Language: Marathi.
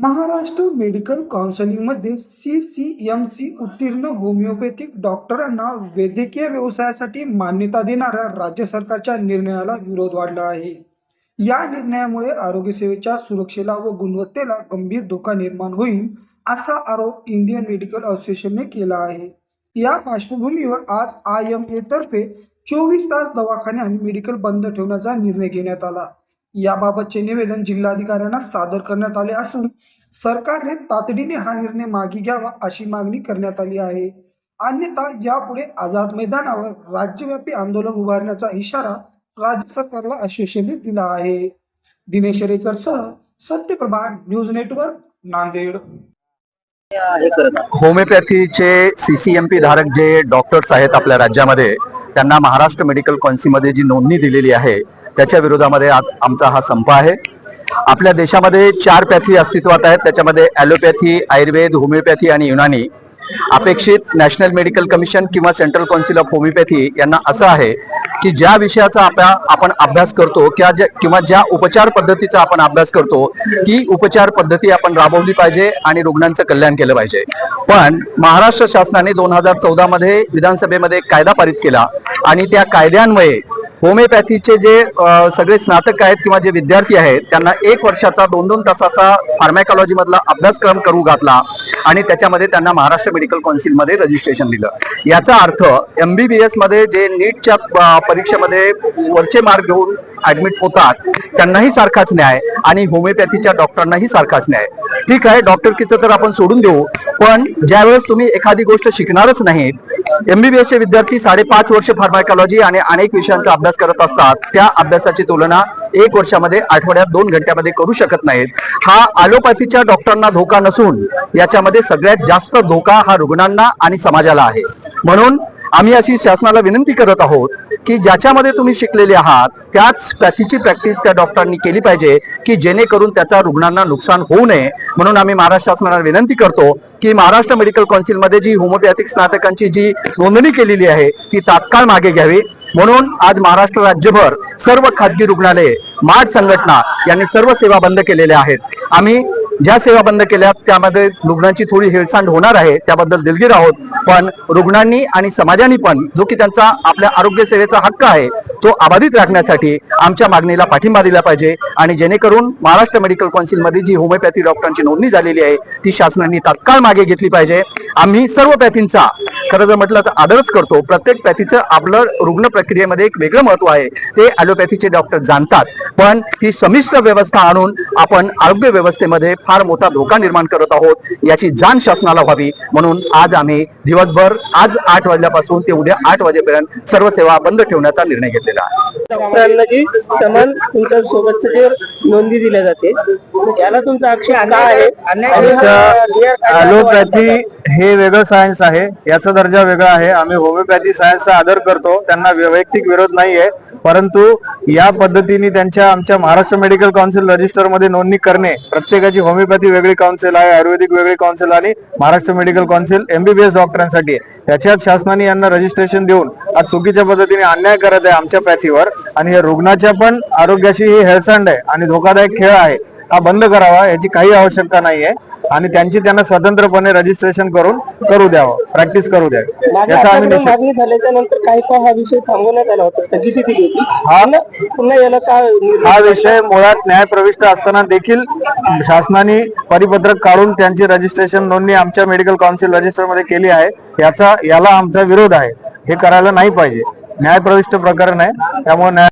महाराष्ट्र मेडिकल काउन्सिलिंगमध्ये सी सी एम सी उत्तीर्ण होमिओपॅथिक डॉक्टरांना वैद्यकीय व्यवसायासाठी मान्यता देणाऱ्या राज्य सरकारच्या निर्णयाला विरोध वाढला आहे. या निर्णयामुळे आरोग्यसेवेच्या सुरक्षेला व गुणवत्तेला गंभीर धोका निर्माण होईल असा आरोप इंडियन मेडिकल असोसिएशनने केला आहे. या पार्श्वभूमीवर आज आय एम ए तर्फे चोवीस तास दवाखाने आणि मेडिकल बंद ठेवण्याचा निर्णय घेण्यात आला. याबाबतचे निवेदन जिल्हाधिकाऱ्यांना सादर करण्यात आले असून सरकारने तातडीने हा निर्णय मागे घ्यावा अशी मागणी करण्यात आली आहे. अन्यथा यापुढे आझाद मैदानावर राज्यव्यापी आंदोलन उभारण्याचा इशारा राज्य सरकारला असोसिएशनने दिला आहे. दिनेश रेकर सह सत्यप्रभा न्यूज नेटवर्क नांदेड. होमिओपॅथीचे सीसीएमपी धारक जे डॉक्टर्स आहेत आपल्या राज्यामध्ये त्यांना महाराष्ट्र मेडिकल कौन्सिलमध्ये जी नोंदणी दिलेली आहे त्याच्या विरोधामध्ये आज आमचा हा संप आहे. आपल्या देशामध्ये चार पॅथी अस्तित्वात आहेत. त्याच्यामध्ये ॲलोपॅथी आयुर्वेद होमिओपॅथी आणि युनानी. अपेक्षित नॅशनल मेडिकल कमिशन किंवा सेंट्रल काउन्सिल ऑफ होमिओपॅथी यांना असं आहे की ज्या विषयाचा आपला आपण अभ्यास करतो किंवा ज्या किंवा ज्या उपचार पद्धतीचा आपण अभ्यास करतो ती उपचार पद्धती आपण राबवली पाहिजे आणि रुग्णांचं कल्याण केलं पाहिजे. पण महाराष्ट्र शासनाने दोन हजार चौदामध्ये विधानसभेमध्ये एक कायदा पारित केला आणि त्या कायद्यान्वये होमिओपॅथीचे जे सगळे स्नातक आहेत किंवा जे विद्यार्थी आहेत त्यांना एक वर्षाचा दोन दोन तासाचा फार्मॅकॉलॉजी मधला अभ्यासक्रम करू घातला. आणि त्याच्यामध्ये त्यांना महाराष्ट्र मेडिकल काउन्सिलमध्ये रजिस्ट्रेशन दिलं. याचा अर्थ एमबीबीएसमध्ये जे नीटच्या परीक्षेमध्ये वरचे मार्क घेऊन ऍडमिट होतात त्यांनाही सारखाच न्याय आणि होमिओपॅथीच्या डॉक्टरांनाही सारखाच न्याय. ठीक आहे डॉक्टरकीचं तर आपण सोडून देऊ पण ज्यावेळेस तुम्ही एखादी गोष्ट शिकणारच नाहीत एमबीबीएस चे विद्यार्थी साडेपाच वर्ष फार्मायकॉलॉजी आणि अनेक विषयांचा अभ्यास करत असतात त्या अभ्यासाची तुलना एक वर्षामध्ये आठवड्यात दोन घंट्यामध्ये करू शकत नाहीत. हा अलोपॅथीच्या डॉक्टरांना धोका नसून याच्यामध्ये सगळ्यात जास्त धोका हा रुग्णांना आणि समाजाला आहे. म्हणून आम्ही अशी शासनाला विनंती करत आहोत की ज्याच्यामध्ये तुम्ही शिकलेले आहात त्याच पॅथीची प्रॅक्टिस त्या डॉक्टरांनी केली पाहिजे की जेणेकरून त्याचा रुग्णांना नुकसान होऊ नये. म्हणून आम्ही महाराष्ट्र शासनाला विनंती करतो की महाराष्ट्र मेडिकल काउन्सिलमध्ये जी होमिओपॅथिक स्नातकांची जी नोंदणी केलेली आहे ती तात्काळ मागे घ्यावी. म्हणून आज महाराष्ट्र राज्यभर सर्व खाजगी रुग्णालये माठ संघटना यांनी सर्व सेवा बंद केलेल्या आहेत. आम्ही ज्या सेवा बंद केल्या त्यामध्ये रुग्णांची थोडी हेळसांड होणार आहे त्याबद्दल दिलगीर आहोत. पण रुग्णांनी आणि समाजाने पण जो की त्यांचा आपल्या आरोग्य सेवेचा हक्क आहे तो अबाधित राखण्यासाठी आमच्या मागणीला पाठिंबा दिला पाहिजे. आणि जेणेकरून महाराष्ट्र मेडिकल काउन्सिलमध्ये जी होमिओपॅथी डॉक्टरांची नोंदणी झालेली आहे ती शासनाने तात्काळ मागे घेतली पाहिजे. आम्ही सर्व पॅथींचा खरं जर म्हटलं तर आदरच करतो. प्रत्येक पॅथीचं आपलं रुग्ण प्रक्रियेमध्ये एक वेगळं महत्त्व आहे. ते ॲलोपॅथीचे डॉक्टर जाणतात. पण ही संमिश्र व्यवस्था आणून आपण आरोग्य व्यवस्थेमध्ये फार मोठा धोका निर्माण करत आहोत याची जाण शासनाला व्हावी. म्हणून आज आम्ही दिवसभर आज आठ वाजल्यापासून ते उद्या आठ वाजेपर्यंत सर्व सेवा बंद ठेवण्याचा निर्णय घेतलेला आहे. डॉक्टरांना जी समान तुमच्या सोबतच जे नोंदी दिल्या जाते याला तुमचा आक्षेप काय आहे? ॲलोपॅथी हे वेगळं सायन्स आहे याचा दर्जा वेगळा आहे. आम्ही होमिओपॅथी सायन्सचा आदर करतो. त्यांना वैयक्तिक विरोध नाहीये. परंतु या पद्धतीने त्यांच्या आमच्या महाराष्ट्र मेडिकल काउन्सिल रजिस्टरमध्ये नोंदणी करणे प्रत्येकाची होमिओपॅथी वेगळी काउन्सिल आहे आयुर्वेदिक वेगळी काउन्सिल आणि महाराष्ट्र मेडिकल काउन्सिल एमबीबीएस डॉक्टरांसाठी आहे. त्याच्यात शासनाने यांना रजिस्ट्रेशन देऊन आज चुकीच्या पद्धतीने अन्याय करत आहे आमच्या पॅथीवर आणि हे रुग्णाच्या पण आरोग्याशी ही हेळसांड आहे आणि धोकादायक खेळ आहे. हा बंद करावा याची काही आवश्यकता नाहीये. आणि त्यांची त्यांना स्वतंत्रपणे रजिस्ट्रेशन करून करू द्यावं. प्रॅक्टिस करू द्यावी याचा आम्ही निषेध मागणी झाल्याच्यानंतर काही काळ हा विषय थांबवण्यात आला होता? स्थगिती दिली होती. हा. पुन्हा- पुन्हा याला काय निर्णय हा विषय मुळात न्यायप्रविष्ट असताना देखील शासनाने परिपत्रक काढून त्यांची रजिस्ट्रेशन नोंदणी आमच्या मेडिकल काउन्सिल रजिस्टरमध्ये केली आहे. याचा याला आमचा विरोध आहे. हे करायला नाही पाहिजे. न्यायप्रविष्ट प्रकरण आहे. त्यामुळे न्याय